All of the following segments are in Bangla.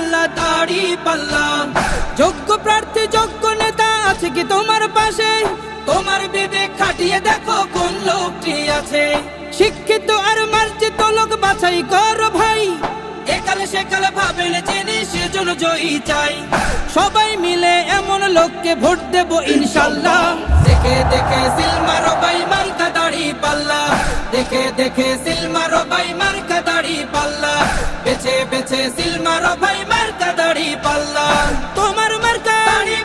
পাল্লা, দাড়ি পাল্লা। যোগ্য প্রার্থী, যোগ্য নেতা আছে কি তোমার পাশে? তোমার বিবেক খাটিয়ে দেখো কোন লোকটি আছে। শিক্ষিত আর মার্জিত লোক বাছাই করো ভাই। একালে সেকালে ভাবেন জেনে সেজন্য জয়ী চাই। সবাই মিলে এমন লোককে ভোট দেব ইনশাল্লাহ। দেখে দেখে সিলমারো বাই মার্কা, দাড়ি, পাল্লা। দেখে দেখে বাই মার্কা দাড়ি পাল্লা। বেছে বেছে সিলমারো ভাই মার্কা দাড়ি পাল্লা তোমার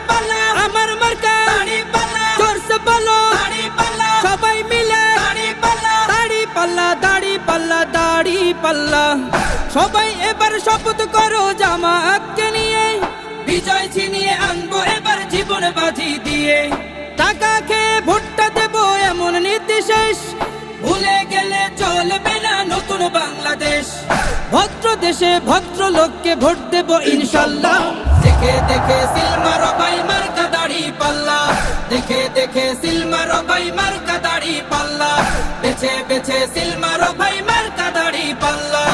পাল্লা। আমার পাল্লা পাল্লা, সবাই মিলে পাল্লা। পাল্লা, দাড়ি পাল্লা দাড়ি পাল্লা। সবাই এবার শপথ করো জামাতকে নিয়ে। বিজয় ছিনিয়ে আনব এবার জীবন বাজি দিয়ে। টাকা খেয়ে ভোটটা দেবো এমন নীতি শেষ। দেশে ভদ্র লোককে ভোট দেব ইনশাল্লাহ। দেখে দেখে সিলমারো বাই মার্কা দাড়ি পাল্লা। দেখে দেখে সিলমারো বাই মার্কা দাড়ি পাল্লা। বেছে বেছে সিলমারো ভাই মার্কা দাড়ি পাল্লা।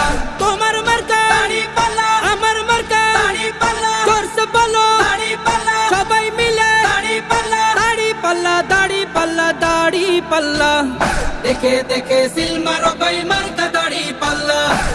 তোমার মার্কা দাড়ি পাল্লা, আমার মার্কা দাড়ি পাল্লা। জোরসে বলো, দাড়ি পাল্লা। সবাই মিলে, দাড়ি পাল্লা। দাড়ি পাল্লা দাড়ি পাল্লা দাড়ি পাল্লা। দেখে দেখে সিলমারো ভাই